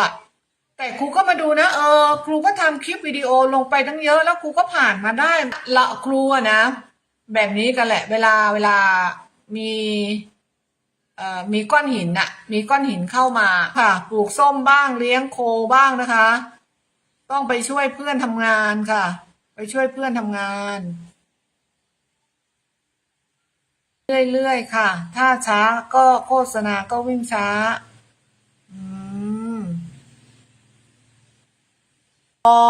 อะ แต่ครูก็มาดูนะ เออ ครูก็ทำคลิปวิดีโอลงไปตั้งเยอะ แล้วครูก็ผ่านมาได้ละครูนะ แบบนี้กันแหละ เวลาเวลามีเอ่อมีก้อนหินน่ะมีก้อนหินเข้ามาค่ะ ปลูกส้มบ้างเลี้ยงโคบ้างนะคะ ต้องไปช่วยเพื่อนทำงานค่ะ ไปช่วยเพื่อนทำงาน เรื่อยๆค่ะ ถ้าช้าก็โฆษณาก็วิ่งช้า อืม พอ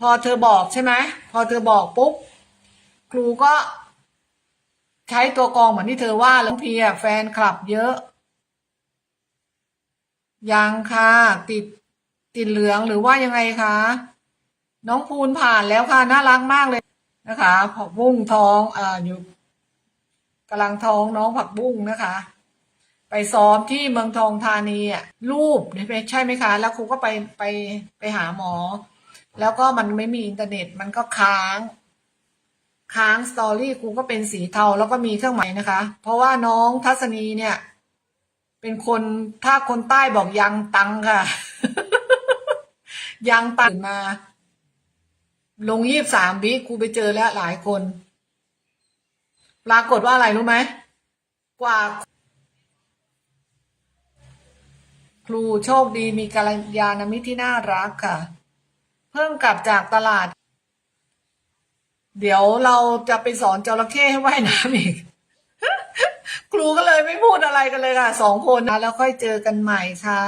พอเธอบอกใช่ไหมพอเธอบอกปุ๊บครูก็ ใช้ตัวกรองเหมือนที่เธอว่าแล้วพีอะแฟนคลับเยอะ ยังค่ะติดติดเหลืองหรือว่ายังไงคะน้องภูนผ่านแล้วค่ะน่ารักมากเลยนะคะผักบุ้งท้องอ่าอยู่กำลังท้องน้องผักบุ้งนะคะ ไปซ้อมที่เมืองทองธานีอะรูปใช่ไหมคะ แล้วครูก็ไปไปไปหาหมอ แล้วก็มันไม่มีอินเทอร์เน็ตมันก็ค้าง ค้างสตอรี่ครูก็เป็นสีเทาแล้วก็มีเครื่องหมายนะคะ เพราะว่าน้องทัศนีเนี่ย เป็นคนถ้าคนใต้บอกยังตังค่ะ ยังตื่นมา ลงยี่บสามวิครูไปเจอแล้วหลายคน ปรากฏว่าอะไรรู้ไหมกว่า ครูโชคดีมีกัลยาณมิตรที่น่ารักค่ะ เพิ่งกลับจากตลาด เดี๋ยวเราจะไปสอนจระเข้ให้ว่ายน้ำอีก ครูก็เลยไม่พูดอะไรกันเลยค่ะสองคนนะแล้วค่อยเจอกันใหม่ค่ะ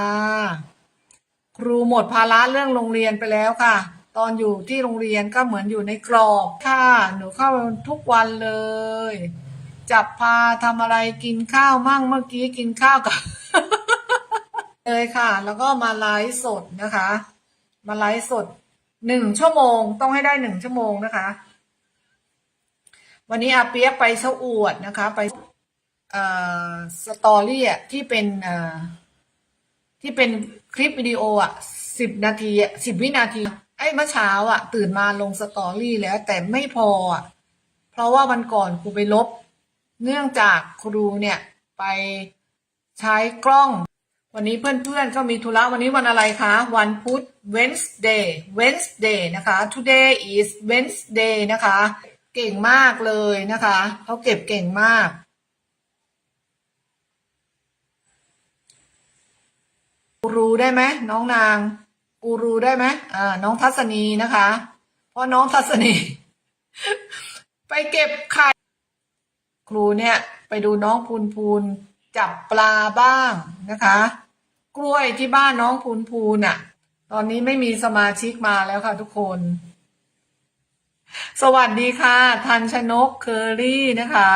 ครูหมดภาระเรื่องโรงเรียนไปแล้วค่ะ ตอนอยู่ที่โรงเรียนก็เหมือนอยู่ในกรอบค่ะ หนูเข้าทุกวันเลย จับพาทำอะไรกินข้าวมั่งเมื่อกี้กินข้าวกับ เลยค่ะ แล้วก็มาไลฟ์สดนะคะ มาไลฟ์สดหนึ่งชั่วโมง ต้องให้ได้หนึ่งชั่วโมงนะคะ วันนี้อาเปียกไปเชาอวดนะคะ ไปเอ่อสตอรี่อะที่เป็นเอ่อที่เป็นคลิปวิดีโออะสิบนาทีสิบวินาทีไอ้เมื่อเช้าอะ ตื่นมาลงสตอรี่แล้ว แต่ไม่พออะ เพราะว่าวันก่อนครูไปลบ เนื่องจากครูเนี่ยไปใช้กล้อง วันนี้เพื่อนๆก็มีธุระวันนี้วันอะไรคะ วันพุธ Wednesday Wednesday นะคะ today is Wednesday นะคะ เก่งมากเลยนะคะเขาเก็บเก่งมาก กูรูได้ไหมน้องนาง กูรูได้ไหมอ่าน้องทัศนีนะคะ เพราะน้องทัศนี ไปเก็บไข่ครูเนี่ย ไปดูน้องพูนพูน จับปลาบ้างนะคะ กล้วยที่บ้านน้องพูนพูนอะตอนนี้ไม่มีสมาชิกมาแล้วค่ะทุกคน สวัสดีค่ะ ทันชนกเคอรี่นะคะ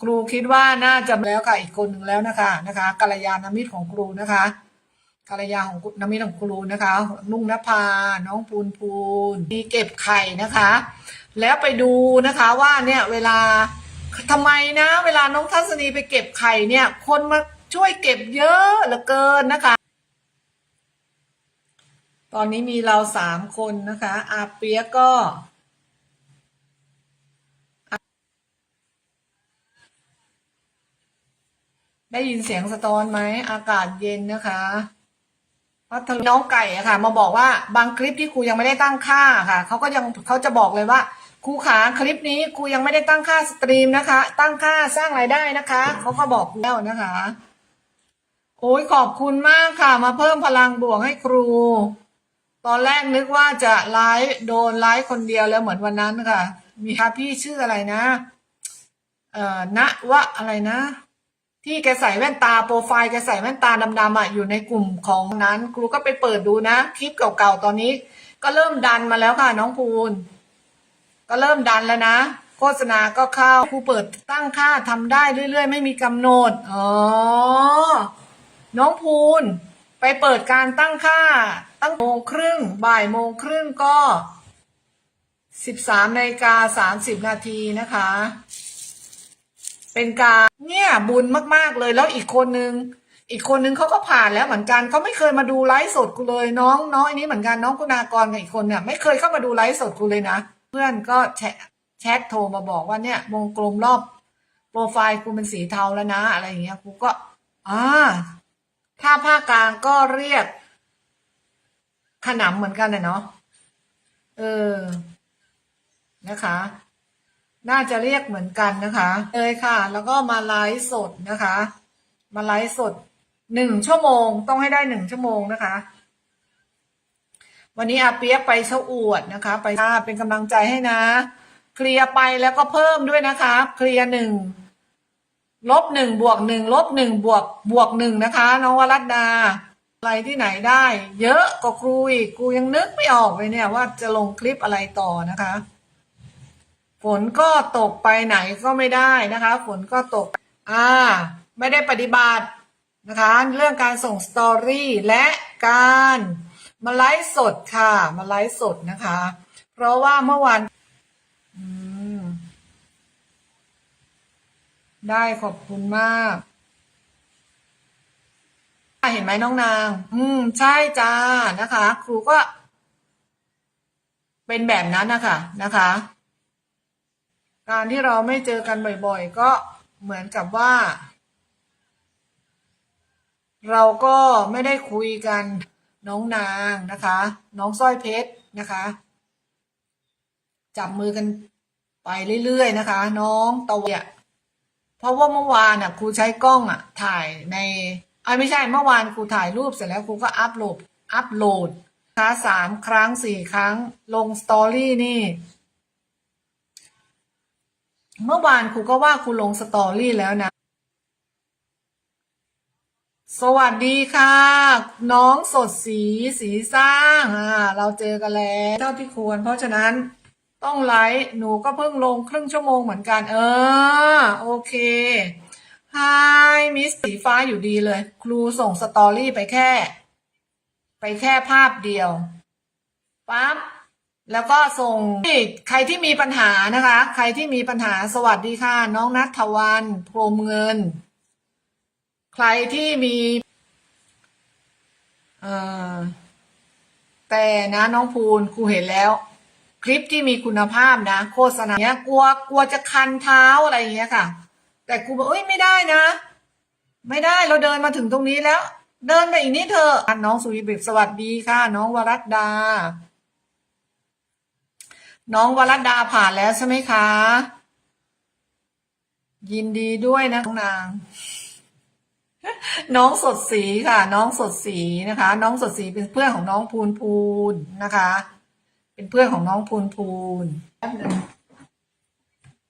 ครูคิดว่าน่าจะแล้วค่ะอีกคนหนึ่งแล้วนะคะนะคะกัลยาณมิตรของครูนะคะกัลยาของนมิตรของครูนะคะ นุ่งนภา น้องปูนปูนมีเก็บไข่นะคะ แล้วไปดูนะคะว่าเนี่ยเวลา ทำไมนะ เวลาน้องทัศนีไปเก็บไข่เนี่ย คนมาช่วยเก็บเยอะเหลือเกินนะคะ ตอนนี้มีเราสามคนนะคะ อาเปียก็ได้ยินเสียงสะท้อนไหมอากาศเย็นนะคะพัทลุงน้องไก่อะค่ะ มาบอกว่าบางคลิปที่ครูยังไม่ได้ตั้งค่าค่ะเขาก็ยังเขาจะบอกเลยว่า ครูขาคลิปนี้ครูยังไม่ได้ตั้งค่าสตรีมนะคะ ตั้งค่าสร้างรายได้นะคะเขาก็บอกแล้วนะคะ โอ้ยขอบคุณมากค่ะ มาเพิ่มพลังบวกให้ครู ตอนแรกนึกว่าจะไลฟ์โดนไลฟ์คนเดียวแล้วเหมือนวันนั้นค่ะ มีค่ะพี่ชื่ออะไรนะ เอ่อณวะอะไรนะ ที่แกใส่แว่นตาโปรไฟล์แกใส่แว่นตาดำๆอะอยู่ในกลุ่มของนั้น ครูก็ไปเปิดดูนะ คลิปเก่าๆตอนนี้ ก็เริ่มดันมาแล้วค่ะน้องภูน ก็เริ่มดันแล้วนะ โฆษณาก็เข้าครูเปิดตั้งค่าทำได้เรื่อยๆ ไม่มีกำหนด อ๋อ น้องภูนไปเปิดการตั้งค่า ตั้งโมงครึ่ง บ่ายโมงครึ่งก็สิบสามนาฬิกาสามสิบนาทีนะคะ เป็นการเนี่ยบุญมากๆเลยแล้วอีกคนนึง อีกคนนึงเขาก็ผ่านแล้วเหมือนกันเขาไม่เคยมาดูไลฟ์สดกูเลยน้องน้องอันนี้เหมือนกันน้องคุณากรกับอีกคนเนี่ยไม่เคยเข้ามาดูไลฟ์สดกูเลยนะ พื่อนก็แชทโทรมาบอกว่าเนี่ยวงกลมรอบโปรไฟล์กูเป็นสีเทาแล้วนะอะไรอย่างเงี้ยกูก็อ่าถ้าภาคกลางก็เรียก ขนำเหมือนกันนะเนาะเออ นะคะ น่าจะเรียกเหมือนกันนะคะเลยค่ะ แล้วก็มาไลฟ์สดนะคะ มาไลฟ์สดหนึ่งชั่วโมง ต้องให้ได้หนึ่งชั่วโมงนะคะ วันนี้อาเปียกไปเชาอวดนะคะ ไปค่ะเป็นกำลังใจให้นะ เคลียร์ไปแล้วก็เพิ่มด้วยนะคะ เคลียร์หนึ่งลบหนึ่งบวกหนึ่งลบหนึ่งบวกบวกหนึ่งนะคะ น้องวรัตดาอะไรที่ไหนได้ เยอะกว่าครูอีกครูยังนึกไม่ออกเลยเนี่ยว่าจะลงคลิปอะไรต่อนะคะฝนก็ตกไปไหนก็ไม่ได้นะคะฝนก็ตก อ่า ไม่ได้ปฏิบัตินะคะ เรื่องการส่งสตอรี่และการ มาไลฟ์สดค่ะ มาไลฟ์สดนะคะ เพราะว่าเมื่อวานได้ขอบคุณมาก เห็นไหมน้องนาง อืม ใช่จ้านะคะ ครูก็ เป็นแบบนั้นนะคะนะคะ การที่เราไม่เจอกันบ่อย ๆ ก็เหมือนกับว่า เราก็ไม่ได้คุยกัน น้องนางนะคะ น้องสร้อยเพชรนะคะ จับมือกันไปเรื่อยๆนะคะ น้องตะเวียเพราะว่าเมื่อวานอะครูใช้กล้องอะ ถ่ายในอ้ยไม่ใช่เมื่อวานครูถ่ายรูปเสร็จแล้วครูก็อัพโหลดอัพโหลดนะคะสามครั้งสี่ครั้งลงสตอรี่นี่ เมื่อวานครูก็ว่าครูลงสตอรี่แล้วนะ สวัสดีค่ะ น้องสดสีสีสร้างอ่าเราเจอกันแล้วเท่าที่ควร เพราะฉะนั้นต้องไลฟ์หนูก็เพิ่งลงครึ่งชั่วโมงเหมือนกัน เออ โอเคฮายมิสสีฟ้าอยู่ดีเลย ครูส่งสตอรี่ไปแค่ ไปแค่ภาพเดียวปั๊บแล้วก็ส่งใครที่มีปัญหานะคะ ใครที่มีปัญหาสวัสดีค่ะ น้องนัทวันพรมเงิน ใครที่มีแต่นะน้องภูนครูเห็นแล้ว คลิปที่มีคุณภาพนะ โฆษณาเนี้ยกลัวกลัวจะคันเท้าอะไรอย่างเงี้ยค่ะ แต่ครูบอกเอ้ยไม่ได้นะ ไม่ได้เราเดินมาถึงตรงนี้แล้ว เดินไปอีกนิดเถอะอะน้องสุวิบิบสวัสดีค่ะ น้องวรัตดา น้องวรัตดาผ่านแล้วใช่ไหมคะ ยินดีด้วยนะน้องนาง น้องสดสีค่ะ น้องสดสีนะคะ น้องสดสีเป็นเพื่อนของน้องพูนพูนนะคะ เป็นเพื่อนของน้องพูนพูนแป๊บนึง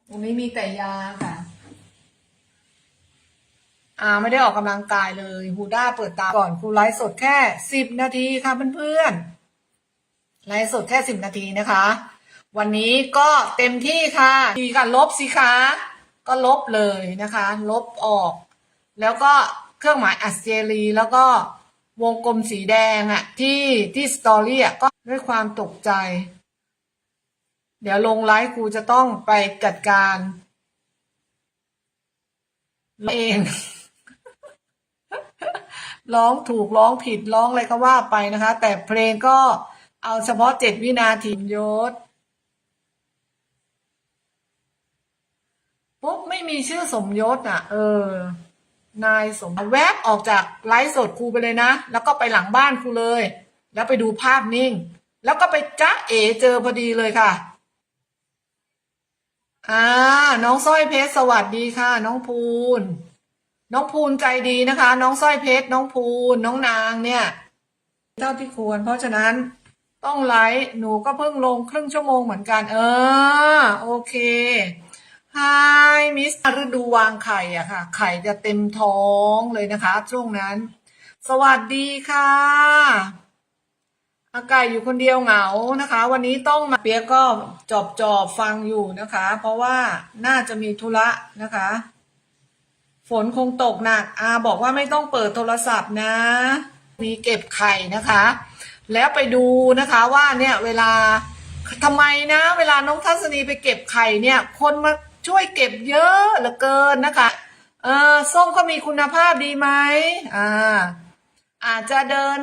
ตรงนี้มีแต่ยาค่ะ อ่าไม่ได้ออกกำลังกายเลยฮูด้าเปิดตาก่อนครูไลฟ์สดแค่สิบนาทีค่ะเพื่อนๆไลฟ์สดแค่สิบนาทีนะคะ วันนี้ก็เต็มที่ค่ะดีค่ะลบสิคะก็ลบเลยนะคะ ลบออก แล้วก็เครื่องหมายอัสเจรีแล้วก็วงกลมสีแดงอะที่ที่สตอรี่อะก็ด้วยความตกใจ เดี๋ยวลงไลฟ์ครูจะต้องไปจัดการเองร้องถูกร้องผิดร้องอะไรก็ว่าไปนะคะ แต่เพลงก็เอาเฉพาะเจ็ดวินาทียศปุ๊บไม่มีชื่อสมยศอะ เออ นายสมแวบออกจากไลฟ์สดครูไปเลยนะ แล้วก็ไปหลังบ้านครูเลย แล้วไปดูภาพนิ่ง แล้วก็ไปจ้าเอ๋เจอพอดีเลยค่ะอ่าน้องสร้อยเพชรสวัสดีค่ะ น้องภูนน้องภูนใจดีนะคะ น้องสร้อยเพชรน้องภูนน้องนางเนี่ยเท่าที่ควร เพราะฉะนั้นต้องไลฟ์หนูก็เพิ่งลงครึ่งชั่วโมงเหมือนกัน เออ โอเค Hi มิสฤดูวางไข่อะค่ะ ไข่จะเต็มท้องเลยนะคะ ช่วงนั้น สวัสดีค่ะ อากาศอยู่คนเดียวเหงานะคะ วันนี้ต้องมาเปียกก็จอบจอบฟังอยู่นะคะ เพราะว่าน่าจะมีธุระนะคะ ฝนคงตกหนักอาบอกว่าไม่ต้องเปิดโทรศัพท์นะ มีเก็บไข่นะคะ แล้วไปดูนะคะว่าเนี่ยเวลาทำไมนะ เวลาน้องทัศนีไปเก็บไข่เนี่ย คนมา ช่วยเก็บเยอะเหลือเกินนะคะเออส้มเขามีคุณภาพดีไหมอ่าอาจจะเดิน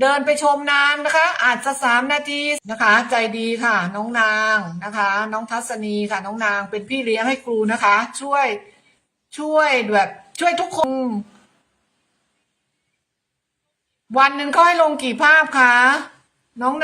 เดินไปชมนานนะคะ อาจจะสามนาทีนะคะ ใจดีค่ะ น้องนางนะคะ น้องทัศนีค่ะ น้องนางเป็นพี่เลี้ยงให้ครูนะคะ ช่วย ช่วยแบบช่วยทุกคน วันหนึ่งเขาให้ลงกี่ภาพคะน้อง